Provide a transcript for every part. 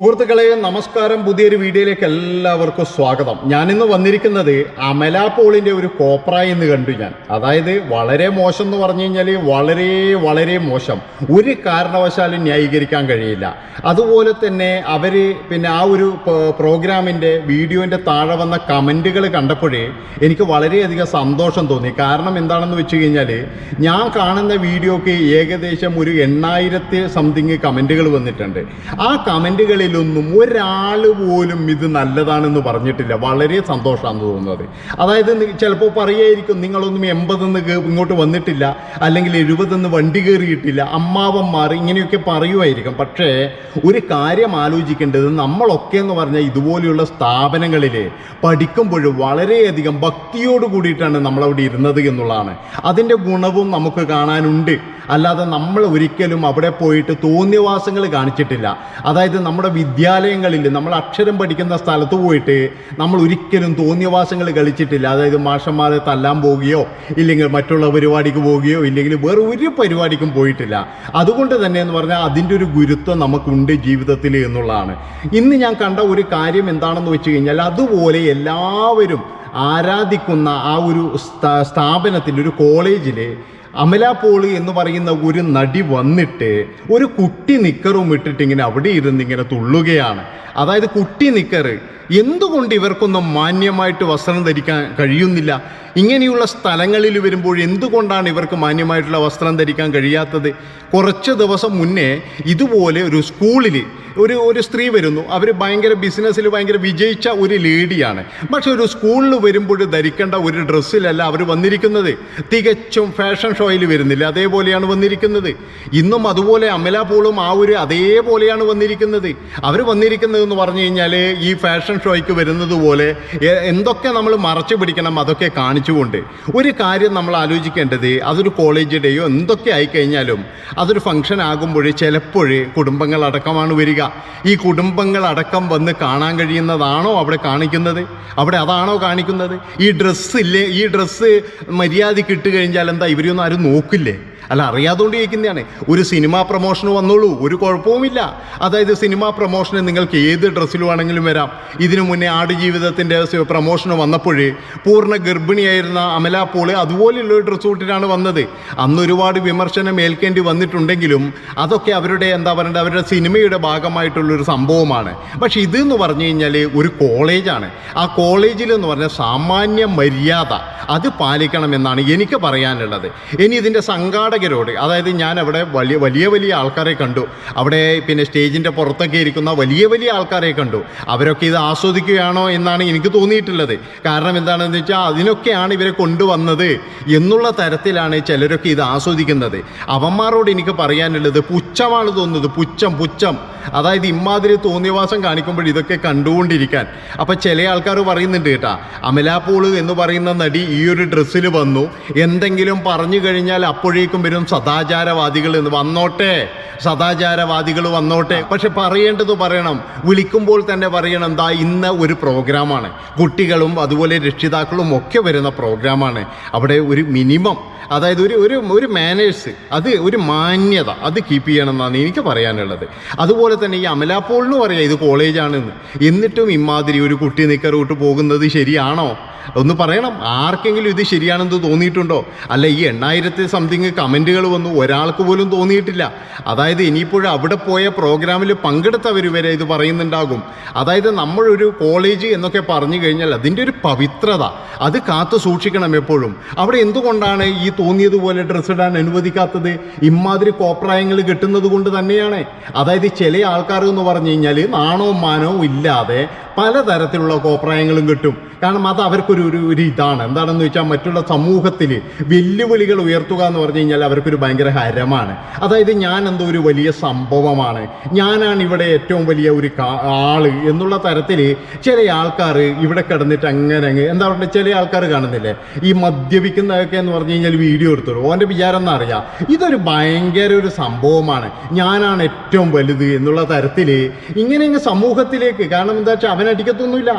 സുഹൃത്തുക്കളെ നമസ്കാരം. പുതിയൊരു വീഡിയോയിലേക്ക് എല്ലാവർക്കും സ്വാഗതം. ഞാനിന്ന് വന്നിരിക്കുന്നത് അമല പോളിന്റെ ഒരു കോപ്ര എന്ന് കണ്ടു ഞാൻ. അതായത് വളരെ മോശം എന്ന് പറഞ്ഞു കഴിഞ്ഞാൽ വളരെ വളരെ മോശം. ഒരു കാരണവശാലും ന്യായീകരിക്കാൻ കഴിയില്ല. അതുപോലെ തന്നെ അവർ പിന്നെ ആ ഒരു പ്രോഗ്രാമിന്റെ വീഡിയോന്റെ താഴെ വന്ന കമന്റുകൾ കണ്ടപ്പോഴേ എനിക്ക് വളരെയധികം സന്തോഷം തോന്നി. കാരണം എന്താണെന്ന് വെച്ച് കഴിഞ്ഞാൽ ഞാൻ കാണുന്ന വീഡിയോക്ക് ഏകദേശം ഒരു എണ്ണായിരത്തി സംതിങ് കമന്റുകൾ വന്നിട്ടുണ്ട്. ആ കമന്റുകളിലൊന്നും ഒരാൾ പോലും ഇത് നല്ലതാണെന്ന് പറഞ്ഞിട്ടില്ല. വളരെ സന്തോഷമാണ് തോന്നുന്നത്. അതായത് ചിലപ്പോൾ പറയായിരിക്കും നിങ്ങളൊന്നും എൺപതെന്ന് ഇങ്ങോട്ട് വന്നിട്ടില്ല. അല്ലെങ്കിൽ എഴുപതെന്ന് വണ്ടി കയറിയിട്ടില്ല. അമ്മാവന്മാർ ഇങ്ങനെയൊക്കെ പറയുമായിരിക്കും പക്ഷേ ഒരു കാര്യം ആലോചിക്കേണ്ടത് നമ്മളൊക്കെ എന്ന് പറഞ്ഞാൽ ഇതുപോലെയുള്ള സ്ഥാപനങ്ങളിൽ പഠിക്കുമ്പോൾ വളരെയധികം ഭക്തിയോട് കൂടിയിട്ടാണ് നമ്മളവിടെ ഇരുന്നത് എന്നുള്ളതാണ്. അതിന്റെ ഗുണവും നമുക്ക് കാണാനുണ്ട്. അല്ലാതെ നമ്മൾ ഒരിക്കലും അവിടെ പോയിട്ട് തോന്നിയവാസങ്ങൾ കാണിച്ചിട്ടില്ല. അതായത് നമ്മുടെ വിദ്യാലയങ്ങളിൽ നമ്മൾ അക്ഷരം പഠിക്കുന്ന സ്ഥലത്ത് പോയിട്ട് നമ്മൾ ഒരിക്കലും തോന്നിയവാസങ്ങൾ കളിച്ചിട്ടില്ല. അതായത് മാഷന്മാരെ തല്ലാൻ പോവുകയോ ഇല്ലെങ്കിൽ മറ്റുള്ള പരിപാടിക്ക് പോവുകയോ ഇല്ലെങ്കിൽ വേറെ ഒരു പരിപാടിക്കും പോയിട്ടില്ല. അതുകൊണ്ട് തന്നെ എന്ന് പറഞ്ഞാൽ അതിന്റെ ഒരു ഗുരുത്വം നമുക്കുണ്ട് ജീവിതത്തിൽ എന്നുള്ളതാണ്. ഇന്ന് ഞാൻ കണ്ട ഒരു കാര്യം എന്താണെന്ന് വെച്ച് കഴിഞ്ഞാൽ അതുപോലെ എല്ലാവരും ആരാധിക്കുന്ന ആ ഒരു സ്ഥാപനത്തിൽ ഒരു കോളേജിൽ അമല പോളി എന്ന് പറയുന്ന ഒരു നടി വന്നിട്ട് ഒരു കുട്ടി നിക്കറും ഇട്ടിട്ട് ഇങ്ങനെ അവിടെ ഇരുന്ന് ഇങ്ങനെ തുള്ളുകയാണ്. അതായത് കുട്ടി നിക്കറ്. എന്തുകൊണ്ട് ഇവർക്കൊന്നും മാന്യമായിട്ട് വസ്ത്രം ധരിക്കാൻ കഴിയുന്നില്ല? ഇങ്ങനെയുള്ള സ്ഥലങ്ങളിൽ വരുമ്പോൾ എന്തുകൊണ്ടാണ് ഇവർക്ക് മാന്യമായിട്ടുള്ള വസ്ത്രം ധരിക്കാൻ കഴിയാത്തത്? കുറച്ച് ദിവസം മുന്നേ ഇതുപോലെ ഒരു സ്കൂളിൽ ഒരു ഒരു സ്ത്രീ വരുന്നു. അവർ ഭയങ്കര ബിസിനസ്സിൽ ഭയങ്കര വിജയിച്ച ഒരു ലേഡിയാണ്. പക്ഷെ ഒരു സ്കൂളിൽ വരുമ്പോൾ ധരിക്കേണ്ട ഒരു ഡ്രസ്സിലല്ല അവർ വന്നിരിക്കുന്നത്. തികച്ചും ഫാഷൻ ഷോയിൽ വരുന്നില്ല. അതേപോലെയാണ് വന്നിരിക്കുന്നത്. ഇന്നും അതുപോലെ അമല പോളും ആ ഒരു അതേപോലെയാണ് വന്നിരിക്കുന്നത്. അവർ വന്നിരിക്കുന്നത് എന്ന് പറഞ്ഞു കഴിഞ്ഞാൽ ഈ ഫാഷൻ ഷോയ്ക്ക് വരുന്നത് പോലെ എന്തൊക്കെ നമ്മൾ മറച്ചു പിടിക്കണം അതൊക്കെ കാണിച്ചുകൊണ്ട് ഒരു കാര്യം നമ്മൾ ആലോചിക്കേണ്ടത് അതൊരു കോളേജ് ഡേയോ എന്തൊക്കെ ആയിക്കഴിഞ്ഞാലും അതൊരു ഫംഗ്ഷൻ ആകുമ്പോൾ ചിലപ്പോൾ കുടുംബങ്ങളടക്കമാണ് വരിക. ഈ കുടുംബങ്ങളടക്കം വന്ന് കാണാൻ കഴിയുന്നതാണോ അവിടെ കാണിക്കുന്നത്? അവിടെ അതാണോ കാണിക്കുന്നത്? ഈ ഡ്രസ്സില്ലേ ഈ ഡ്രസ്സ് മര്യാദയ്ക്ക് ഇട്ട് കഴിഞ്ഞാൽ എന്താ ഇവരെയൊന്നും ആരും നോക്കില്ലേ? അല്ല അറിയാതുകൊണ്ട് ചോദിക്കുന്നതാണ് ഒരു സിനിമാ പ്രൊമോഷൻ വന്നോളൂ ഒരു കുഴപ്പവുമില്ല. അതായത് സിനിമാ പ്രൊമോഷന് നിങ്ങൾക്ക് ഏത് ഡ്രസ്സിൽ ആണെങ്കിലും വരാം. ഇതിനു മുന്നേ ആടുജീവിതത്തിന്റെ പ്രൊമോഷൻ വന്നപ്പോഴേ പൂർണ ഗർഭിണിയായിരുന്ന അമല പോൾ അതുപോലെയുള്ള ഒരു ഡ്രസ്സ് ഇട്ടിട്ടാണ് വന്നത്. അന്ന് ഒരുപാട് വിമർശനം ഏൽക്കേണ്ടി വന്നിട്ടുണ്ടെങ്കിലും അതൊക്കെ അവരുടെ എന്താ പറയുക അവരുടെ സിനിമയുടെ ഭാഗമായിട്ടുള്ളൊരു സംഭവമാണ്. പക്ഷെ ഇതെന്ന് പറഞ്ഞു കഴിഞ്ഞാൽ ഒരു കോളേജാണ്. ആ കോളേജിൽ എന്ന് പറഞ്ഞാൽ സാമാന്യ മര്യാദ അത് പാലിക്കണമെന്നാണ് എനിക്ക് പറയാനുള്ളത്. ഇനി ഇതിന്റെ സംഘാടകരോട് അതായത് ഞാൻ അവിടെ വലിയ വലിയ വലിയ ആൾക്കാരെ കണ്ടു. അവിടെ പിന്നെ സ്റ്റേജിന്റെ പുറത്തൊക്കെ ഇരിക്കുന്ന വലിയ വലിയ ആൾക്കാരെ കണ്ടു. അവരൊക്കെ ഇത് ആസ്വദിക്കുകയാണോ എന്നാണ് എനിക്ക് തോന്നിയിട്ടുള്ളത്. കാരണം എന്താണെന്ന് വെച്ചാൽ അതിനൊക്കെയാണ് ഇവരെ കൊണ്ടുവന്നത് എന്നുള്ള തരത്തിലാണ് ചിലരൊക്കെ ഇത് ആസ്വദിക്കുന്നത്. അവന്മാരോട് എനിക്ക് പറയാനുള്ളത് പുച്ഛമാണ് തോന്നുന്നത്. പുച്ഛം പുച്ഛം. അതായത് ഇമാതിരി തോന്നിയവാസം കാണിക്കുമ്പോൾ ഇതൊക്കെ കണ്ടുകൊണ്ടിരിക്കാൻ. അപ്പോൾ ചില ആൾക്കാർ പറയുന്നുണ്ട് കേട്ടാ അമലാപോൾ എന്ന് പറയുന്ന നടി ഈ ഒരു ഡ്രസ്സിൽ വന്നു എന്തെങ്കിലും പറഞ്ഞു കഴിഞ്ഞാൽ അപ്പോഴേക്കും വരും സദാചാരവാദികൾ എന്ന്. വന്നോട്ടെ സദാചാരവാദികൾ വന്നോട്ടെ. പക്ഷെ പറയേണ്ടത് പറയണം വിളിക്കുമ്പോൾ തന്നെ പറയണം എന്താ ഇന്ന് ഒരു പ്രോഗ്രാമാണ്. കുട്ടികളും അതുപോലെ രക്ഷിതാക്കളും ഒക്കെ വരുന്ന പ്രോഗ്രാമാണ്. അവിടെ ഒരു മിനിമം അതായത് ഒരു ഒരു ഒരു മാനേഴ്സ് അത് ഒരു മാന്യത അത് കീപ്പ് ചെയ്യണം എന്നാണ് എനിക്ക് പറയാനുള്ളത്. അതുപോലെ തന്നെ ഈ അമലാപ്പോൾ എന്ന് പറയാം ഇത് കോളേജാണെന്ന്. എന്നിട്ടും ഇമാതിരി ഒരു കുട്ടി നിക്കറോട്ട് പോകുന്നത് ശരിയാണോ? ഒന്ന് പറയണം ആർക്കെങ്കിലും ഇത് ശരിയാണെന്ന് തോന്നിയിട്ടുണ്ടോ? അല്ല ഈ എണ്ണായിരത്തി സംതിങ് കമന്റുകൾ വന്നു ഒരാൾക്ക് പോലും തോന്നിയിട്ടില്ല. അതായത് ഇനിയിപ്പോഴും അവിടെ പോയ പ്രോഗ്രാമിൽ പങ്കെടുത്തവർ വരെ ഇത് പറയുന്നുണ്ടാകും. അതായത് നമ്മളൊരു കോളേജ് എന്നൊക്കെ പറഞ്ഞു കഴിഞ്ഞാൽ അതിന്റെ ഒരു പവിത്രത അത് കാത്തു സൂക്ഷിക്കണം എപ്പോഴും. അവിടെ എന്തുകൊണ്ടാണ് ഈ തോന്നിയതുപോലെ ഡ്രസ്സ് ഇടാൻ അനുവദിക്കാത്തത്? ഇമാതിരി കോപ്രായങ്ങൾ കിട്ടുന്നത് കൊണ്ട് തന്നെയാണ്. അതായത് ചില ആൾക്കാർ എന്ന് പറഞ്ഞു കഴിഞ്ഞാൽ നാണവും മാനവും ഇല്ലാതെ പലതരത്തിലുള്ള കോപ്രായങ്ങളും കിട്ടും. കാരണം അത് അവർക്കൊരു ഒരു ഒരു ഇതാണ്. എന്താണെന്ന് വെച്ചാൽ മറ്റുള്ള സമൂഹത്തിൽ വെല്ലുവിളികൾ ഉയർത്തുക എന്ന് പറഞ്ഞു കഴിഞ്ഞാൽ അവർക്കൊരു ഭയങ്കര ഹരമാണ്. അതായത് ഞാൻ എന്തോ ഒരു വലിയ സംഭവമാണ്. ഞാനാണ് ഇവിടെ ഏറ്റവും വലിയ ഒരു ആൾ എന്നുള്ള തരത്തിൽ ചില ആൾക്കാർ ഇവിടെ കിടന്നിട്ട് അങ്ങനെ അങ്ങ് എന്താ പറയുക ചില ആൾക്കാർ കാണുന്നില്ലേ? ഈ മദ്യപിക്കുന്നതൊക്കെ എന്ന് പറഞ്ഞു കഴിഞ്ഞാൽ വീഡിയോ എടുത്തോളൂ. ഓന്റെ വിചാരം എന്നറിയാം ഇതൊരു ഭയങ്കര ഒരു സംഭവമാണ്. ഞാനാണ് ഏറ്റവും വലുത് എന്നുള്ള തരത്തിൽ ഇങ്ങനെ അങ്ങ് സമൂഹത്തിലേക്ക് കാരണം എന്താ വെച്ചാൽ അവൻ അടിക്കത്തൊന്നുമില്ല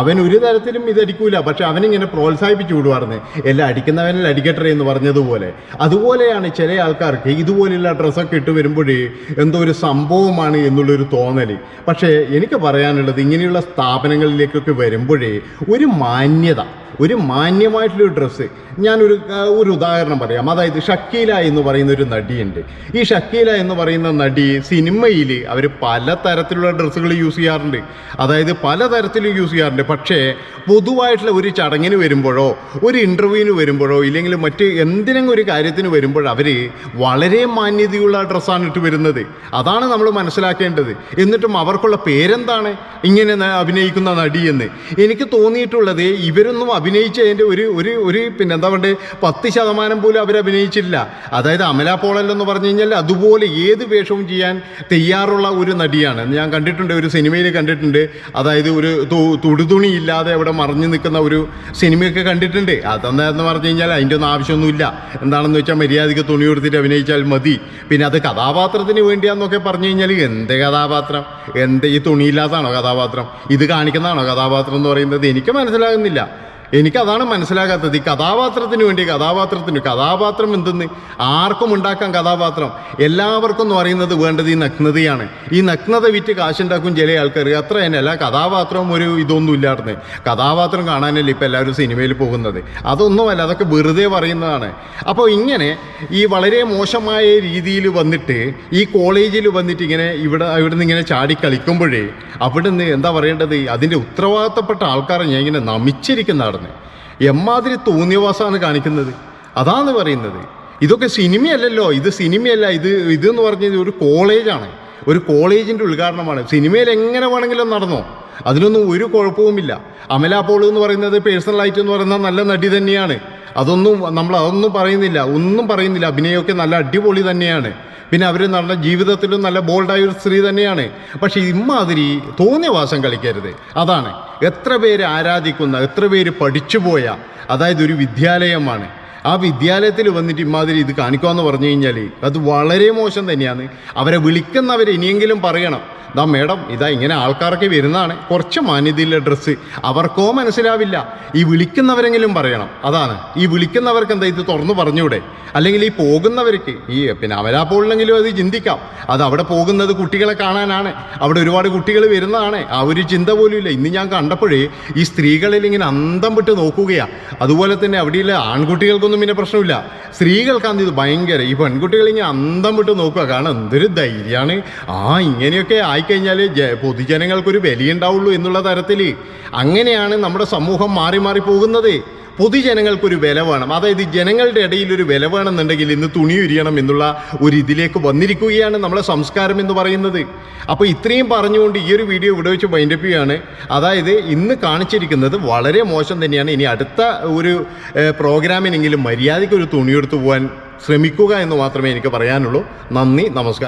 അവൻ ഒരു തരത്തിലും ഇത് അടിക്കൂല പക്ഷെ അവനിങ്ങനെ പ്രോത്സാഹിപ്പിച്ചു വിടുവാർന്ന്. എല്ലാം അടിക്കുന്നവനിൽ അടിക്കട്ടെ എന്ന് പറഞ്ഞതുപോലെ. അതുപോലെയാണ് ചില ആൾക്കാർക്ക് ഇതുപോലെയുള്ള ഡ്രസ്സൊക്കെ ഇട്ട് വരുമ്പോഴേ എന്തോ ഒരു സംഭവമാണ് എന്നുള്ളൊരു തോന്നൽ പക്ഷേ എനിക്ക് പറയാനുള്ളത് ഇങ്ങനെയുള്ള സ്ഥാപനങ്ങളിലേക്കൊക്കെ വരുമ്പോഴേ ഒരു മാന്യത. ഒരു മാന്യമായിട്ടുള്ളൊരു ഡ്രസ്സ് ഞാനൊരു ഒരു ഉദാഹരണം പറയാം. അതായത് ഷക്കീല എന്ന് പറയുന്ന ഒരു നടിയുണ്ട്. ഈ ഷക്കീല എന്ന് പറയുന്ന നടി സിനിമയിൽ അവർ പല തരത്തിലുള്ള ഡ്രസ്സുകൾ യൂസ് ചെയ്യാറുണ്ട്. അതായത് പല തരത്തിലും യൂസ് ചെയ്യാറുണ്ട്. പക്ഷേ പൊതുവായിട്ടുള്ള ഒരു ചടങ്ങിന് വരുമ്പോഴോ ഒരു ഇന്റർവ്യൂവിന് വരുമ്പോഴോ ഇല്ലെങ്കിൽ മറ്റ് എന്തിനെങ്കിലും ഒരു കാര്യത്തിന് വരുമ്പോൾ അവർ വളരെ മാന്യതയുള്ള ഡ്രസ്സാണ് ഇട്ട് വരുന്നത്. അതാണ് നമ്മൾ മനസ്സിലാക്കേണ്ടത്. എന്നിട്ടും അവർക്കുള്ള പേരെന്താണ്? ഇങ്ങനെ അഭിനയിക്കുന്ന നടിയെന്ന്. എനിക്ക് തോന്നിയിട്ടുള്ളത് ഇവരൊന്നും അഭിനയിച്ചതിന്റെ ഒരു ഒരു ഒരു പിന്നെ എന്താ പറയുക പത്ത് ശതമാനം പോലും അവരഭിനയിച്ചില്ല അതായത് അമല പോളൽ എന്ന് പറഞ്ഞു കഴിഞ്ഞാൽ അതുപോലെ ഏത് വേഷവും ചെയ്യാൻ തയ്യാറുള്ള ഒരു നടിയാണ്. ഞാൻ കണ്ടിട്ടുണ്ട് ഒരു സിനിമയിൽ കണ്ടിട്ടുണ്ട്. അതായത് ഒരു തുടുതുണിയില്ലാതെ അവിടെ മറിഞ്ഞു നിൽക്കുന്ന ഒരു സിനിമയൊക്കെ കണ്ടിട്ടുണ്ട്. അതെന്താന്ന് പറഞ്ഞു കഴിഞ്ഞാൽ അതിന്റെ ഒന്നും ആവശ്യമൊന്നുമില്ല. എന്താണെന്ന് വെച്ചാൽ മര്യാദയ്ക്ക് തുണി കൊടുത്തിട്ട് അഭിനയിച്ചാൽ മതി. പിന്നെ അത് കഥാപാത്രത്തിന് വേണ്ടിയാന്നൊക്കെ പറഞ്ഞു കഴിഞ്ഞാൽ എന്ത് കഥാപാത്രം? എന്ത് ഈ തുണിയില്ലാത്തതാണോ കഥാപാത്രം? ഇത് കാണിക്കുന്നതാണോ കഥാപാത്രം എന്ന് പറയുന്നത് എനിക്ക് മനസ്സിലാകുന്നില്ല. എനിക്കതാണ് മനസ്സിലാകാത്തത്. ഈ കഥാപാത്രത്തിന് വേണ്ടി കഥാപാത്രത്തിന് കഥാപാത്രം എന്തെന്ന്? ആർക്കും ഉണ്ടാക്കാൻ കഥാപാത്രം. എല്ലാവർക്കും എന്ന് പറയുന്നത് വേണ്ടത് ഈ നഗ്നതയാണ്. ഈ നഗ്നത വിറ്റ് കാശുണ്ടാക്കും ചില ആൾക്കാർ. അത്ര തന്നെ. അല്ല കഥാപാത്രവും ഒരു ഇതൊന്നും ഇല്ലായിരുന്നു. കഥാപാത്രം കാണാനല്ലേ ഇപ്പം എല്ലാവരും സിനിമയിൽ പോകുന്നത്. അതൊന്നുമല്ല അതൊക്കെ വെറുതെ പറയുന്നതാണ്. അപ്പോൾ ഇങ്ങനെ ഈ വളരെ മോശമായ രീതിയിൽ വന്നിട്ട് ഈ കോളേജിൽ വന്നിട്ട് ഇങ്ങനെ ഇവിടെ ഇവിടെ നിന്ന് ഇങ്ങനെ ചാടി കളിക്കുമ്പോഴേ അവിടെ നിന്ന് എന്താ പറയേണ്ടത്? അതിന്റെ ഉത്തരവാദിത്തപ്പെട്ട ആൾക്കാരെ ഞാൻ ഇങ്ങനെ നമിച്ചിരിക്കുന്ന നടന്ന് എമ്മാതിരി തോന്നിയവാസമാണ് കാണിക്കുന്നത്. അതാണ് പറയുന്നത്. ഇതൊക്കെ സിനിമയല്ലല്ലോ. ഇത് സിനിമയല്ല. ഇത് ഇതെന്ന് പറഞ്ഞത് ഒരു കോളേജാണ്. ഒരു കോളേജിന്റെ ഉദ്ഘാടനമാണ്. സിനിമയിൽ എങ്ങനെ വേണമെങ്കിലും നടന്നോ. അതിനൊന്നും ഒരു കുഴപ്പവുമില്ല. അമല പോൾ എന്ന് പറയുന്നത് പേഴ്സണലായിട്ട് എന്ന് പറയുന്ന നല്ല നടി തന്നെയാണ്. അതൊന്നും നമ്മൾ അതൊന്നും പറയുന്നില്ല. ഒന്നും പറയുന്നില്ല. അഭിനയമൊക്കെ നല്ല അടിപൊളി തന്നെയാണ്. പിന്നെ അവർ നല്ല ജീവിതത്തിലും നല്ല ബോൾഡായ ഒരു സ്ത്രീ തന്നെയാണ്. പക്ഷേ ഇമ്മാതിരി തോന്നിയ വാസം കളിക്കരുത്. അതാണ്. എത്ര പേര് ആരാധിക്കുന്ന എത്ര പേര് പഠിച്ചുപോയ അതായത് ഒരു വിദ്യാലയമാണ്. ആ വിദ്യാലയത്തിൽ വന്നിട്ട് ഇമാതിരി ഇത് കാണിക്കാമെന്ന് പറഞ്ഞു കഴിഞ്ഞാൽ അത് വളരെ മോശം തന്നെയാണ്. അവരെ വിളിക്കുന്നവർ ഇനിയെങ്കിലും പറയണം. ദാ മേഡം ഇതാ ഇങ്ങനെ ആൾക്കാരൊക്കെ വരുന്നതാണ്. കുറച്ച് മാന്യതയിലെ ഡ്രസ്സ്. അവർക്കോ മനസ്സിലാവില്ല. ഈ വിളിക്കുന്നവരെങ്കിലും പറയണം. അതാണ്. ഈ വിളിക്കുന്നവർക്ക് എന്താ ഇത് തുറന്നു പറഞ്ഞൂടെ? അല്ലെങ്കിൽ ഈ പോകുന്നവർക്ക് ഈ പിന്നെ അവരാപ്പോളിലെങ്കിലും അത് ചിന്തിക്കാം. അത് അവിടെ പോകുന്നത് കുട്ടികളെ കാണാനാണ്. അവിടെ ഒരുപാട് കുട്ടികൾ വരുന്നതാണ്. ആ ഒരു ചിന്ത പോലും ഇല്ല. ഇന്ന് ഞാൻ കണ്ടപ്പോഴേ ഈ സ്ത്രീകളിൽ ഇങ്ങനെ അന്തം വിട്ട് നോക്കുകയാണ് അതുപോലെ തന്നെ അവിടെയുള്ള ആൺകുട്ടികൾക്കൊന്നും പിന്നെ പ്രശ്നമില്ല. സ്ത്രീകൾക്കാണ് ഇത് ഭയങ്കര. ഈ പെൺകുട്ടികൾ ഇങ്ങനെ അന്തം വിട്ട് നോക്കുക. കാരണം എന്തൊരു ധൈര്യമാണ്. ആ ഇങ്ങനെയൊക്കെ ആയിക്കഴിഞ്ഞാൽ ജ പൊതുജനങ്ങൾക്കൊരു വിലയുണ്ടാവുള്ളൂ എന്നുള്ള തരത്തിൽ അങ്ങനെയാണ് നമ്മുടെ സമൂഹം മാറി മാറി പോകുന്നത്. പൊതുജനങ്ങൾക്കൊരു വില വേണം. അതായത് ജനങ്ങളുടെ ഇടയിൽ ഒരു വില വേണമെന്നുണ്ടെങ്കിൽ ഇന്ന് തുണി ഉരിയണം എന്നുള്ള ഒരു ഇതിലേക്ക് വന്നിരിക്കുകയാണ് നമ്മളെ സംസ്കാരം എന്ന് പറയുന്നത്. അപ്പോൾ ഇത്രയും പറഞ്ഞുകൊണ്ട് ഈ ഒരു വീഡിയോ ഇവിടെ വെച്ച് വൈൻഡപ്പ് ചെയ്യുകയാണ്. അതായത് ഇന്ന് കാണിച്ചിരിക്കുന്നത് വളരെ മോശം തന്നെയാണ്. ഇനി അടുത്ത ഒരു പ്രോഗ്രാമിനെങ്കിലും മര്യാദയ്ക്ക് ഒരു തുണിയെടുത്ത് പോകാൻ ശ്രമിക്കുക എന്ന് മാത്രമേ എനിക്ക് പറയാനുള്ളൂ. നന്ദി നമസ്കാരം.